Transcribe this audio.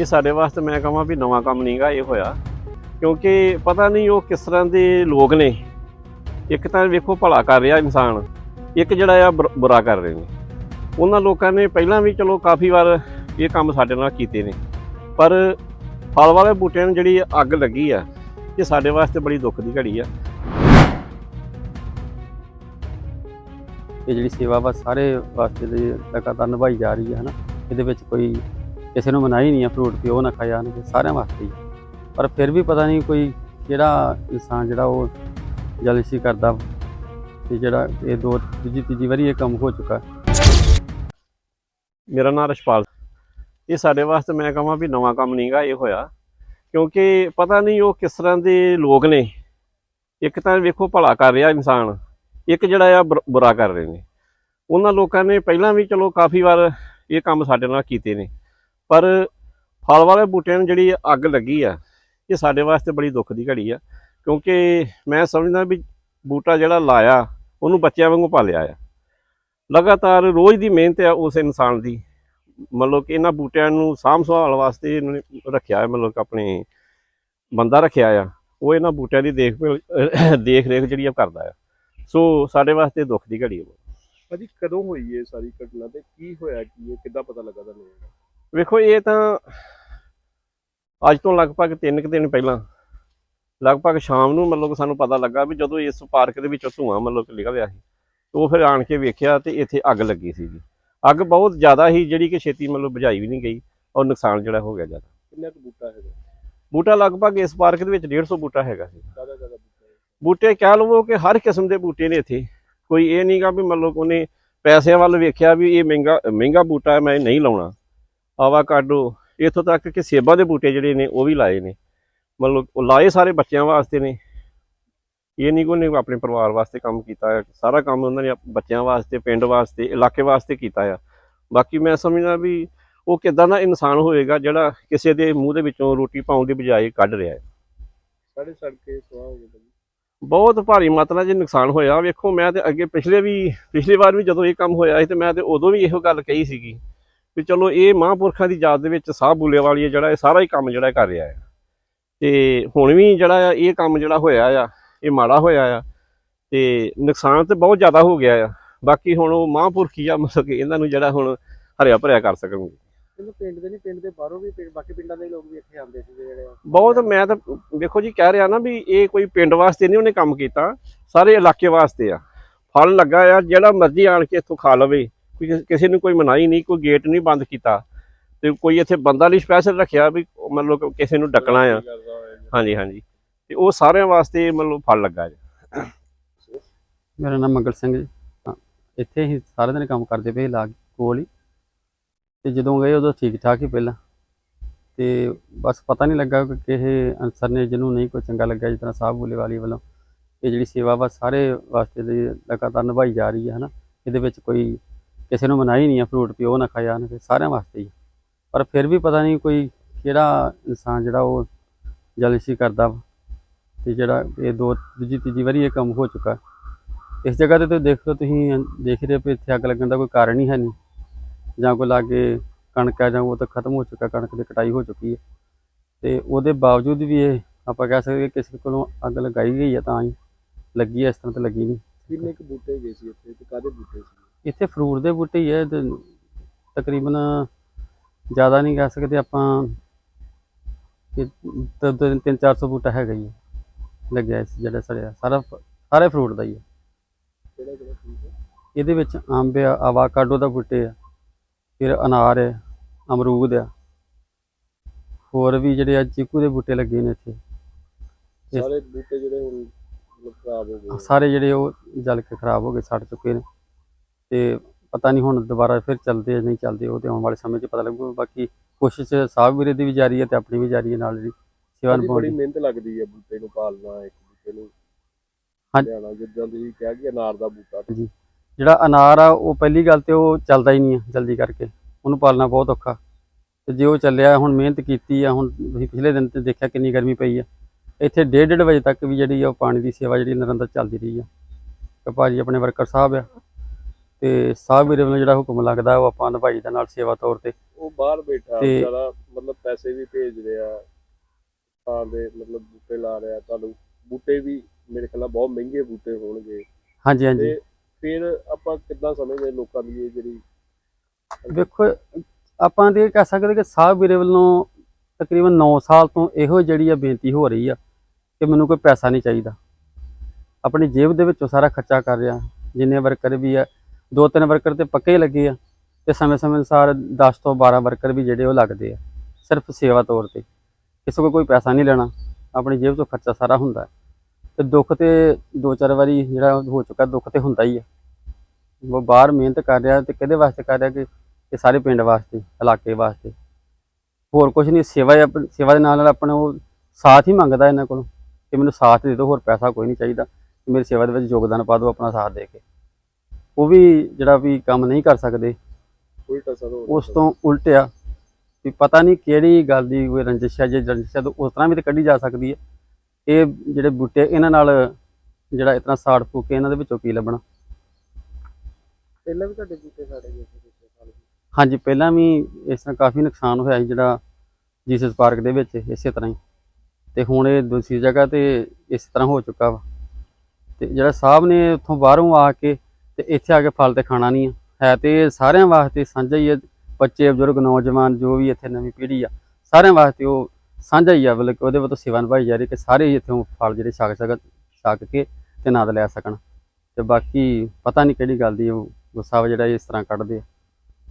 ਇਹ ਸਾਡੇ ਵਾਸਤੇ ਮੈਂ ਕਹਾਂ ਵੀ ਨਵਾਂ ਕੰਮ ਨਹੀਂਗਾ ਇਹ ਹੋਇਆ। ਕਿਉਂਕਿ ਪਤਾ ਨਹੀਂ ਉਹ ਕਿਸ ਤਰ੍ਹਾਂ ਦੇ ਲੋਕ ਨੇ। ਇੱਕ ਤਾਂ ਵੇਖੋ ਭਲਾ ਕਰ ਰਿਹਾ ਇਨਸਾਨ। ਇੱਕ ਜਿਹੜਾ ਆ ਬੁਰ- ਬੁਰਾ ਕਰ ਰਹੇ ਨੇ। ਉਹਨਾਂ ਲੋਕਾਂ ਨੇ ਪਹਿਲਾਂ ਵੀ ਚਲੋ ਕਾਫੀ ਵਾਰ ਇਹ ਕੰਮ ਸਾਡੇ ਨਾਲ ਕੀਤੇ ਨੇ। ਪਰ ਫਲ ਵਾਲੇ ਬੂਟਿਆਂ ਨੂੰ ਜਿਹੜੀ ਅੱਗ ਲੱਗੀ ਆ, ਇਹ ਸਾਡੇ ਵਾਸਤੇ ਬੜੀ ਦੁੱਖ ਦੀ ਘੜੀ ਆ। ਇਹ ਜਿਹੜੀ ਸੇਵਾ ਵਾ, ਸਾਰੇ ਵਾਸਤੇ ਲਗਾਤਾਰ ਨਿਭਾਈ ਜਾ ਰਹੀ ਹੈ ਹਨਾ? ਇਹਦੇ ਵਿੱਚ ਕੋਈ ਕਿਸੇ ਨੂੰ ਮਨਾਹੀ ਨਹੀਂ ਆ ਫਰੂਟ ਪਿਓ ਨਾ ਖਾਇਆ ਜਾਣਗੇ ਸਾਰਿਆਂ ਵਾਸਤੇ ਹੀ ਪਰ ਫਿਰ ਵੀ ਪਤਾ ਨਹੀਂ ਕੋਈ ਕਿਹੜਾ ਇਨਸਾਨ ਜਿਹੜਾ ਉਹ ਜਲਸੀ ਕਰਦਾ ਤੇ ਜਿਹੜਾ ਇਹ ਦੋ ਤੀਜੀ ਤੀਜੀ ਵਾਰੀ ਇਹ ਕੰਮ ਹੋ ਚੁੱਕਾ। ਮੇਰਾ ਨਾਮ ਰਸ਼ਪਾਲ ਇਹ ਸਾਡੇ ਵਾਸਤੇ ਮੈਂ ਕਹਾਂ ਵੀ ਨਵਾਂ ਕੰਮ ਨਹੀਂਗਾ ਇਹ ਹੋਇਆ। ਕਿਉਂਕਿ ਪਤਾ ਨਹੀਂ ਉਹ ਕਿਸ ਤਰ੍ਹਾਂ ਦੇ ਲੋਕ ਨੇ। ਇੱਕ ਤਾਂ ਵੇਖੋ ਭਲਾ ਕਰ ਰਿਹਾ ਇਨਸਾਨ, ਇੱਕ ਜਿਹੜਾ ਆ ਬੁਰ- ਬੁਰਾ ਕਰ ਰਹੇ ਨੇ। ਉਹਨਾਂ ਲੋਕਾਂ ਨੇ ਪਹਿਲਾਂ ਵੀ ਚਲੋ ਕਾਫੀ ਵਾਰ ਇਹ ਕੰਮ ਸਾਡੇ ਨਾਲ ਕੀਤੇ ਨੇ। ਪਰ ਫਲ ਵਾਲੇ ਬੂਟਿਆਂ ਨੂੰ ਜਿਹੜੀ ਅੱਗ ਲੱਗੀ ਆ, ਇਹ ਸਾਡੇ ਵਾਸਤੇ ਬੜੀ ਦੁੱਖ ਦੀ ਘੜੀ ਆ, ਕਿਉਂਕਿ ਮੈਂ ਸਮਝਦਾ ਵੀ ਬੂਟਾ ਜਿਹੜਾ ਲਾਇਆ, ਉਹਨੂੰ ਬੱਚਿਆਂ ਵਾਂਗੂ ਪਾਲਿਆ ਆ। ਲਗਾਤਾਰ ਰੋਜ਼ ਦੀ ਮਿਹਨਤ ਆ ਉਸ ਇਨਸਾਨ ਦੀ। ਮਤਲਬ ਕਿ ਇਹਨਾਂ ਬੂਟਿਆਂ ਨੂੰ ਸਾਂਭ ਸੰਭਾਲ ਵਾਸਤੇ ਇਹਨਾਂ ਨੇ ਰੱਖਿਆ ਹੈ ਮਤਲਬ ਕਿ ਆਪਣੇ ਬੰਦਾ ਰੱਖਿਆ ਆ, ਉਹ ਇਹਨਾਂ ਬੂਟਿਆਂ ਦੀ ਦੇਖ ਦੇਖ ਰੇਖ ਜਿਹੜੀ ਆ ਕਰਦਾ ਆ। ਸੋ ਸਾਡੇ ਵਾਸਤੇ ਦੁੱਖ ਦੀ ਘੜੀ ਹੈ ਭਾਜੀ ਕਦੋਂ ਹੋਈ ਇਹ ਸਾਰੀ ਘਟਨਾ ਤੇ ਕੀ ਹੋਇਆ, ਕੀ ਇਹ ਕਿੱਦਾਂ ਪਤਾ ਲੱਗਾ ਤੁਹਾਨੂੰ? ਵੇਖੋ ਇਹ ਤਾਂ ਅੱਜ ਤੋਂ ਲਗਭਗ 3 ਕੁ ਦਿਨ ਪਹਿਲਾਂ ਲਗਭਗ ਸ਼ਾਮ ਨੂੰ ਮਤਲਬ ਸਾਨੂੰ ਪਤਾ ਲੱਗਾ ਵੀ ਜਦੋਂ ਇਸ ਪਾਰਕ ਦੇ ਵਿੱਚੋਂ ਧੂਆਂ ਮਤਲਬ ਕਿ ਨਿਕਲਿਆ ਸੀ ਉਹ ਫਿਰ ਆਣ ਕੇ ਵੇਖਿਆ ਤੇ ਇੱਥੇ ਅੱਗ ਲੱਗੀ ਸੀ ਜੀ ਅੱਗ ਬਹੁਤ ਜ਼ਿਆਦਾ ਹੀ ਜਿਹੜੀ ਕਿ ਛੇਤੀ ਮਤਲਬ ਬੁਝਾਈ ਵੀ ਨਹੀਂ ਗਈ ਔਰ ਨੁਕਸਾਨ ਜਿਹੜਾ ਹੋ ਗਿਆ ਜ਼ਿਆਦਾ। ਕਿੰਨਾ ਕੁ ਬੂਟਾ ਹੈਗਾ? ਬੂਟਾ ਲਗਭਗ ਇਸ ਪਾਰਕ ਦੇ ਵਿੱਚ 150 ਬੂਟਾ ਹੈਗਾ ਸੀ। ਬੂਟਾ ਕਹਿ ਲਵੋ ਕਿ ਹਰ ਕਿਸਮ ਦੇ ਬੂਟੇ ਨੇ ਇੱਥੇ। ਕੋਈ ਇਹ ਨਹੀਂਗਾ ਵੀ ਮਤਲਬ ਉਹਨੇ ਪੈਸਿਆਂ ਵੱਲ ਵੇਖਿਆ ਵੀ ਇਹ ਮਹਿੰਗਾ ਮਹਿੰਗਾ ਬੂਟਾ ਹੈ ਮੈਂ ਨਹੀਂ ਲਾਉਣਾ। ਆਵਾਕਾਡੋ ਇੱਥੋਂ ਤੱਕ ਕਿ ਸੇਬਾਂ ਦੇ ਬੂਟੇ ਜਿਹੜੇ ਨੇ ਉਹ ਵੀ ਲਾਏ ਨੇ। ਮਤਲਬ ਉਹ ਲਾਏ ਸਾਰੇ ਬੱਚਿਆਂ ਵਾਸਤੇ ਨੇ। ਇਹ ਨਹੀਂ ਕੋਈ ਆਪਣੇ ਪਰਿਵਾਰ ਵਾਸਤੇ ਕੰਮ ਕੀਤਾ ਹੈ ਸਾਰਾ ਕੰਮ ਉਹਨਾਂ ਨੇ ਬੱਚਿਆਂ ਵਾਸਤੇ ਪਿੰਡ ਵਾਸਤੇ ਇਲਾਕੇ ਵਾਸਤੇ ਕੀਤਾ ਆ। ਬਾਕੀ ਮੈਂ ਸਮਝਦਾ ਵੀ ਉਹ ਕਿਦਾਂ ਦਾ ਇਨਸਾਨ ਹੋਏਗਾ ਜਿਹੜਾ ਕਿਸੇ ਦੇ ਮੂੰਹ ਦੇ ਵਿੱਚੋਂ ਰੋਟੀ ਪਾਉਣ ਦੀ ਬਜਾਏ ਕੱਢ ਰਿਹਾ ਹੈ। ਸਾਡੇ ਸੜਕੇ ਸਵਾਹ ਹੋ ਗਏ ਬਹੁਤ ਭਾਰੀ ਮਾਤਰਾ 'ਚ ਨੁਕਸਾਨ ਹੋਇਆ। ਵੇਖੋ ਮੈਂ ਤੇ ਅੱਗੇ ਪਿਛਲੇ ਵੀ ਪਿਛਲੀ ਵਾਰ ਵੀ ਜਦੋਂ ਇਹ ਕੰਮ ਹੋਇਆ ਸੀ ਤੇ ਮੈਂ ਤੇ ਉਦੋਂ ਵੀ ਇਹੋ ਗੱਲ ਕਹੀ ਸੀਗੀ। ਵੀ ਚਲੋ ਇਹ ਮਹਾਂਪੁਰਖਾਂ ਦੀ ਯਾਦ ਦੇ ਵਿੱਚ ਸਾਹ ਬੁੱਲੇ ਵਾਲੀ ਜਿਹੜਾ ਇਹ ਸਾਰਾ ਹੀ ਕੰਮ ਜਿਹੜਾ ਕਰ ਰਿਹਾ ਹੈ। ਤੇ ਹੁਣ ਵੀ ਜਿਹੜਾ ਆ ਇਹ ਕੰਮ ਜਿਹੜਾ ਹੋਇਆ ਆ ਇਹ ਮਾੜਾ ਹੋਇਆ ਆ ਤੇ ਨੁਕਸਾਨ ਤੇ ਬਹੁਤ ਜ਼ਿਆਦਾ ਹੋ ਗਿਆ ਆ। ਬਾਕੀ ਹੁਣ ਉਹ ਮਹਾਂਪੁਰਖ ਆ ਮਤਲਬ ਕਿ ਇਹਨਾਂ ਨੂੰ ਜਿਹੜਾ ਹੁਣ ਹਰਿਆ ਭਰਿਆ ਕਰ ਸਕਣਗੇ। ਚਲੋ ਪਿੰਡ ਦੇ ਨਹੀਂ ਪਿੰਡ ਦੇ ਬਾਹਰੋਂ ਵੀ ਪਿੰਡ- ਬਾਕੀ ਪਿੰਡਾਂ ਦੇ ਲੋਕ ਵੀ ਇੱਥੇ ਆਉਂਦੇ ਸੀ ਜਿਹੜੇ ਆ। ਬਹੁਤ ਮੈਂ ਤਾਂ ਵੇਖੋ ਜੀ ਕਹਿ ਰਿਹਾ ਨਾ ਵੀ ਇਹ ਕੋਈ ਪਿੰਡ ਵਾਸਤੇ ਨਹੀਂ ਉਹਨੇ ਕੰਮ ਕੀਤਾ ਸਾਰੇ ਇਲਾਕੇ ਵਾਸਤੇ ਆ। ਫਲ ਲੱਗਾ ਆ ਜਿਹੜਾ ਮਰਜ਼ੀ ਆਣ ਕੇ ਇੱਥੋਂ ਖਾ ਲਵੇ। ਕੋਈ ਕਿਸੇ ਨੂੰ ਕੋਈ ਮਨਾਹੀ ਨਹੀਂ, ਕੋਈ ਗੇਟ ਨਹੀਂ ਬੰਦ ਕੀਤਾ। ਤੇ ਕੋਈ ਇੱਥੇ ਬੰਦਾ ਨਹੀਂ ਸਪੈਸ਼ਲ ਰੱਖਿਆ ਵੀ ਮਤਲਬ ਕਿ ਕਿਸੇ ਨੂੰ ਡੱਕਣਾ ਆ। ਹਾਂਜੀ ਹਾਂਜੀ। ਤੇ ਉਹ ਸਾਰਿਆਂ ਵਾਸਤੇ ਮਤਲਬ ਫਲ ਲੱਗਾ ਜੀ। ਮੇਰਾ ਨਾਮ ਮੰਗਲ ਸਿੰਘ ਜੀ। ਇੱਥੇ ਹੀ ਸਾਰੇ ਦਿਨ ਕੰਮ ਕਰਦੇ ਪਏ ਲਾਗ ਕੋਲ ਹੀ। ਤੇ ਜਦੋਂ ਗਏ ਉਦੋਂ ਠੀਕ ਠਾਕ ਹੀ ਪਹਿਲਾਂ। ਤੇ ਬਸ ਪਤਾ ਨਹੀਂ ਲੱਗਾ ਕਿ ਕਿਸੇ ਅਨਸਰ ਨੇ ਜਿਹਨੂੰ ਨਹੀਂ ਕੋਈ ਚੰਗਾ ਲੱਗਾ ਜਿਸ ਤਰ੍ਹਾਂ ਸਾਹਿਬ ਬੁੱਲੇ ਵਾਲੀ। ਵੱਲੋਂ ਇਹ ਜਿਹੜੀ ਸੇਵਾ ਵਾ, ਸਾਰੇ ਵਾਸਤੇ ਲਗਾਤਾਰ ਨਿਭਾਈ ਜਾ ਰਹੀ ਹੈ, ਹਨਾ। ਇਹਦੇ ਵਿੱਚ ਕੋਈ ਕਿਸੇ ਨੂੰ ਮਨਾਹੀ ਨਹੀਂ ਹੈ ਫਰੂਟ ਵੀ ਨਾ ਖਾਇਆ ਜਾਣਗੇ ਸਾਰਿਆਂ ਵਾਸਤੇ ਹੀ ਪਰ ਫਿਰ ਵੀ ਪਤਾ ਨਹੀਂ ਕੋਈ ਕਿਹੜਾ ਇਨਸਾਨ ਜਿਹੜਾ ਉਹ ਜਲਸੀ ਕਰਦਾ ਵਾ ਤੇ ਜਿਹੜਾ ਇਹ ਦੋ, ਦੂਜੀ, ਤੀਜੀ ਵਾਰੀ ਇਹ ਕੰਮ ਹੋ ਚੁੱਕਾ। ਇਸ ਜਗ੍ਹਾ ਤੇ ਤੁਸੀਂ ਲਓ ਤੁਸੀਂ ਦੇਖ ਰਹੇ ਹੋ ਵੀ ਇੱਥੇ ਅੱਗ ਲੱਗਣ ਦਾ ਕੋਈ ਕਾਰਨ ਹੀ ਹੈ ਨਹੀਂ। ਜਾਂ ਕੋਈ ਲਾਗੇ ਕਣਕ ਹੈ ਜਾਂ ਉਹ ਤਾਂ ਖਤਮ ਹੋ ਚੁੱਕਾ, ਕਣਕ ਦੀ ਕਟਾਈ ਹੋ ਚੁੱਕੀ ਹੈ। ਤੇ ਉਹਦੇ ਬਾਵਜੂਦ ਵੀ ਇਹ ਆਪਾਂ ਕਹਿ ਸਕਦੇ ਕਿਸੇ ਕੋਲੋਂ ਅੱਗ ਲਗਾਈ ਗਈ ਹੈ ਤਾਂ ਹੀ। ਲੱਗੀ ਹੈ, ਇਸ ਤਰ੍ਹਾਂ ਤਾਂ ਲੱਗੀ ਨਹੀਂ। ਕਿੰਨੇ ਕੁ ਬੂਟੇ ਗਏ ਸੀ ਇੱਥੇ ਤੇ ਕਾਹਦੇ ਬੂਟੇ ਸੀ? ਇੱਥੇ ਫਰੂਟ ਦੇ ਬੂਟੇ ਹੀ ਹੈ ਤੇ ਤਕਰੀਬਨ ਜ਼ਿਆਦਾ ਨਹੀਂ ਕਹਿ ਸਕਦੇ ਆਪਾਂ ਕਿ ਤ- ਤ- ਤਿੰਨ 400 ਬੂਟਾ ਹੈਗਾ ਹੀ ਲੱਗਿਆ ਇਸ ਜਿਹੜਾ ਸੜਿਆ ਸਾਰਾ ਸਾਰੇ ਫਰੂਟ ਦਾ ਹੀ ਹੈ ਇਹਦੇ ਵਿੱਚ ਅੰਬ ਆ ਆਵਾਕਾਡੋ ਦਾ ਬੂਟੇ ਆ ਫਿਰ ਅਨਾਰ ਹੈ ਅਮਰੂਦ ਆ ਹੋਰ ਵੀ ਜਿਹੜੇ ਆ ਚੀਕੂ ਦੇ ਬੂਟੇ ਲੱਗੇ ਨੇ ਇੱਥੇ। ਸਾਰੇ ਬੂਟੇ ਜਿਹੜੇ ਹੁਣ ਖਰਾਬ ਹੋ ਗਏ ਸਾਰੇ ਜਿਹੜੇ ਉਹ ਜਲ ਕੇ ਖਰਾਬ ਹੋ ਗਏ ਸੜ ਚੁੱਕੇ ਨੇ। ਤੇ ਪਤਾ ਨਹੀਂ ਹੁਣ ਦੁਬਾਰਾ ਫਿਰ ਚੱਲਦੇ ਆ ਨਹੀਂ ਚੱਲਦੇ ਉਹ ਤੇ ਆਉਣ ਵਾਲੇ ਸਮੇਂ 'ਚ ਪਤਾ ਲੱਗੂ ਬਾਕੀ ਕੋਸ਼ਿਸ਼ ਸਾਹਿਬ ਵੀਰੇ ਦੀ ਵੀ ਜਾਰੀ ਹੈ ਤੇ ਆਪਣੀ ਵੀ ਜਾਰੀ ਹੈ ਨਾਲ ਜਿਹੜੀ ਸੇਵਾ ਨਿਭਾਉਣ ਬੜੀ ਦੀ। ਮਿਹਨਤ ਲੱਗਦੀ ਹੈ ਬੂਟੇ ਨੂੰ ਪਾਲਣਾ ਇੱਕ ਬੂਟੇ ਨੂੰ ਹਾਂ। ਲਿਆਉਣਾ ਜਿੱਦਾਂ ਤੁਸੀਂ ਕਿਹਾ ਕਿ ਅਨਾਰ ਦਾ ਬੂਟਾ। ਜਿਹੜਾ ਅਨਾਰ ਆ ਉਹ ਪਹਿਲੀ ਗੱਲ ਤੇ ਉਹ ਚੱਲਦਾ ਹੀ ਨਹੀਂ ਆ ਜਲਦੀ ਕਰਕੇ। ਉਹਨੂੰ ਪਾਲਣਾ ਬਹੁਤ ਔਖਾ। ਤੇ ਜੇ ਉਹ ਚੱਲਿਆ ਹੁਣ ਮਿਹਨਤ ਕੀਤੀ ਆ ਹੁਣ ਤੁਸੀਂ ਪਿਛਲੇ ਦਿਨ ਤੇ ਦੇਖਿਆ ਕਿੰਨੀ ਗਰਮੀ ਪਈ ਆ। ਇੱਥੇ ਡੇਢ ਡੇਢ ਵਜੇ ਤੱਕ ਵੀ ਜਿਹੜੀ ਆ ਉਹ ਪਾਣੀ ਦੀ ਸੇਵਾ ਜਿਹੜੀ ਨਿਰੰਤਰ ਚੱਲਦੀ ਰਹੀ ਆ। ਭਾਜੀ ਆਪਣੇ ਵਰਕਰ ਸਾਹਿਬ ਆ। ਤੇ ਸਾਹਿਬ ਵੀਰੇ ਵੱਲੋਂ ਜਿਹੜਾ ਹੁਕਮ ਲੱਗਦਾ ਉਹ ਆਪਾਂ ਨਿਭਾਈ ਦਾ ਨਾਲ ਸੇਵਾ ਤੌਰ ਤੇ। ਉਹ ਬਾਹਰ ਬੈਠਾ ਤੇ- ਵਿਚਾਰਾ ਮਤਲਬ ਪੈਸੇ ਵੀ ਭੇਜ ਰਿਹਾ ਥਾਂ ਦੇ ਮਤਲਬ ਬੂਟੇ ਲਾ ਰਿਹਾ ਤੁਹਾਨੂੰ ਬੂਟੇ ਵੀ ਮੇਰੇ ਖਿਆਲ ਨਾਲ ਬਹੁਤ ਮਹਿੰਗੇ ਬੂਟੇ ਹੋਣਗੇ। ਹਾਂਜੀ ਹਾਂਜੀ। ਤੇ ਫਿਰ ਆਪਾਂ ਕਿੱਦਾਂ ਸਮਝਦੇ ਲੋਕਾਂ ਦੀ ਇਹ ਜਿਹੜੀ ਵੇਖੋ ਆਪਾਂ ਤੇ ਇਹ ਕਹਿ ਸਕਦੇ ਕਿ ਸਾਹਿਬ ਵੀਰੇ ਵੱਲੋਂ ਤਕਰੀਬਨ 9 ਸਾਲ ਤੋਂ ਇਹੋ ਜਿਹੜੀ ਆ ਬੇਨਤੀ ਹੋ ਰਹੀ ਆ ਕਿ ਮੈਨੂੰ ਕੋਈ ਪੈਸਾ ਨਹੀਂ ਚਾਹੀਦਾ। ਆਪਣੀ ਜੇਬ ਦੇ ਵਿੱਚੋਂ ਸਾਰਾ ਖਰਚਾ ਕਰ ਰਿਹਾ ਜਿੰਨੇ ਵਰਕਰ ਵੀ ਆ ਦੋ ਤਿੰਨ ਵਰਕਰ ਤੇ ਪੱਕੇ ਹੀ ਲੱਗੇ ਆ ਤੇ ਸਮੇਂ-ਸਮੇਂ ਅਨੁਸਾਰ 10 ਤੋਂ 12 ਵਰਕਰ ਵੀ ਜਿਹੜੇ ਉਹ ਲੱਗਦੇ ਆ, ਸਿਰਫ ਸੇਵਾ ਤੌਰ ਤੇ। ਕਿਸੇ ਕੋਲ ਕੋਈ ਪੈਸਾ ਨਹੀਂ ਲੈਣਾ, ਆਪਣੀ ਜੇਬ ਤੋਂ ਖਰਚਾ ਸਾਰਾ ਹੁੰਦਾ ਹੈ। ਤੇ ਦੁੱਖ ਤੇ ਦੋ ਚਾਰ ਵਾਰੀ ਜਿਹੜਾ ਹੋ ਚੁੱਕਾ ਦੁੱਖ ਤੇ ਹੁੰਦਾ ਹੀ ਆ। ਉਹ ਬਾਹਰ ਮਿਹਨਤ ਕਰ ਰਿਹਾ ਤੇ ਕਿਹਦੇ ਵਾਸਤੇ ਕਰ ਰਿਹਾ ਕਿ ਇਹ ਸਾਰੇ ਪਿੰਡ ਵਾਸਤੇ, ਇਲਾਕੇ ਵਾਸਤੇ। ਹੋਰ ਕੁਝ ਨਹੀਂ, ਸੇਵਾ ਹੀ ਆਪ- ਸੇਵਾ ਦੇ ਨਾਲ ਨਾਲ ਆਪਣਾ ਉਹ ਸਾਥ ਹੀ ਮੰਗਦਾ ਇਹਨਾਂ ਕੋਲੋਂ ਕਿ ਮੈਨੂੰ ਸਾਥ ਦੇ ਦਿਓ, ਹੋਰ ਪੈਸਾ ਕੋਈ ਨਹੀਂ ਚਾਹੀਦਾ। ਕਿ ਮੇਰੀ ਸੇਵਾ ਦੇ ਵਿੱਚ ਯੋਗਦਾਨ ਪਾ ਦਿਓ, ਆਪਣਾ ਸਾਥ ਦੇ ਕੇ। ਉਹ ਵੀ ਜਿਹੜਾ ਵੀ ਕੰਮ ਨਹੀਂ ਕਰ ਸਕਦੇ। ਉਲਟਾ ਸਰ ਉਸ ਤੋਂ ਉਲਟ ਆ ਵੀ ਪਤਾ ਨਹੀਂ ਕਿਹੜੀ ਗੱਲ ਦੀ ਕੋਈ ਰੰਜਿਸ਼ ਹੈ ਜੇ ਰੰਜਿਸ਼ ਹੈ ਤਾਂ ਉਸ ਤਰ੍ਹਾਂ ਵੀ ਤਾਂ ਕੱਢੀ ਜਾ ਸਕਦੀ ਹੈ। ਇਹ ਜਿਹੜੇ ਬੂਟੇ ਇਹਨਾਂ ਨਾਲ ਜਿਹੜਾ ਇਤਨਾ ਸਾੜ ਫੂਕ ਕੇ ਇਹਨਾਂ ਦੇ ਵਿੱਚੋਂ ਕੀ ਲੱਭਣਾ। ਪਹਿਲਾਂ ਵੀ ਤੁਹਾਡੇ ਬੂਟੇ ਸਾੜੇ ਗਏ ਸੀ ਪਿਛਲੇ ਸਾਲ ਹਾਂਜੀ ਪਹਿਲਾਂ ਵੀ ਇਸ ਤਰ੍ਹਾਂ ਕਾਫੀ ਨੁਕਸਾਨ ਹੋਇਆ ਸੀ ਜਿਹੜਾ ਜੀਸਸ ਪਾਰਕ ਦੇ ਵਿੱਚ ਇਸੇ ਤਰ੍ਹਾਂ ਹੀ। ਤੇ ਹੁਣ ਇਹ ਦੂਸਰੀ ਜਗ੍ਹਾ ਤੇ ਇਸ ਤਰ੍ਹਾਂ ਹੋ ਚੁੱਕਾ ਵਾ। ਤੇ ਜਿਹੜਾ ਸਾਹਿਬ ਨੇ ਉੱਥੋਂ ਬਾਹਰੋਂ ਆ ਕੇ ਤੇ ਇੱਥੇ ਆ ਕੇ ਫਲ ਤੇ ਖਾਣਾ ਨਹੀਂ ਆ। ਹੈ ਤੇ ਸਾਰਿਆਂ ਵਾਸਤੇ ਸਾਂਝਾ ਹੀ ਹੈ ਬੱਚੇ, ਬਜ਼ੁਰਗ, ਨੌਜਵਾਨ, ਜੋ ਵੀ ਇੱਥੇ ਨਵੀਂ ਪੀੜ੍ਹੀ ਆ, ਸਾਰਿਆਂ ਵਾਸਤੇ ਉਹ ਸਾਂਝਾ ਹੀ ਆ। ਮਤਲਬ ਕਿ ਉਹਦੇ ਵੱਲੋਂ ਸੇਵਾ ਨਿਭਾਈ ਜਾ ਰਹੀ ਕਿ ਸਾਰੇ ਹੀ ਇੱਥੋਂ ਫਲ ਜਿਹੜੇ ਛਕ ਸਕਣ ਛਕ ਕੇ ਤੇ ਆਨੰਦ ਲੈ ਸਕਣ। ਤੇ ਬਾਕੀ ਪਤਾ ਨਹੀਂ ਕਿਹੜੀ ਗੱਲ ਦੀ ਉਹ ਗੁੱਸਾ ਵਾ ਜਿਹੜਾ ਇਸ ਤਰ੍ਹਾਂ ਕੱਢਦੇ ਆ।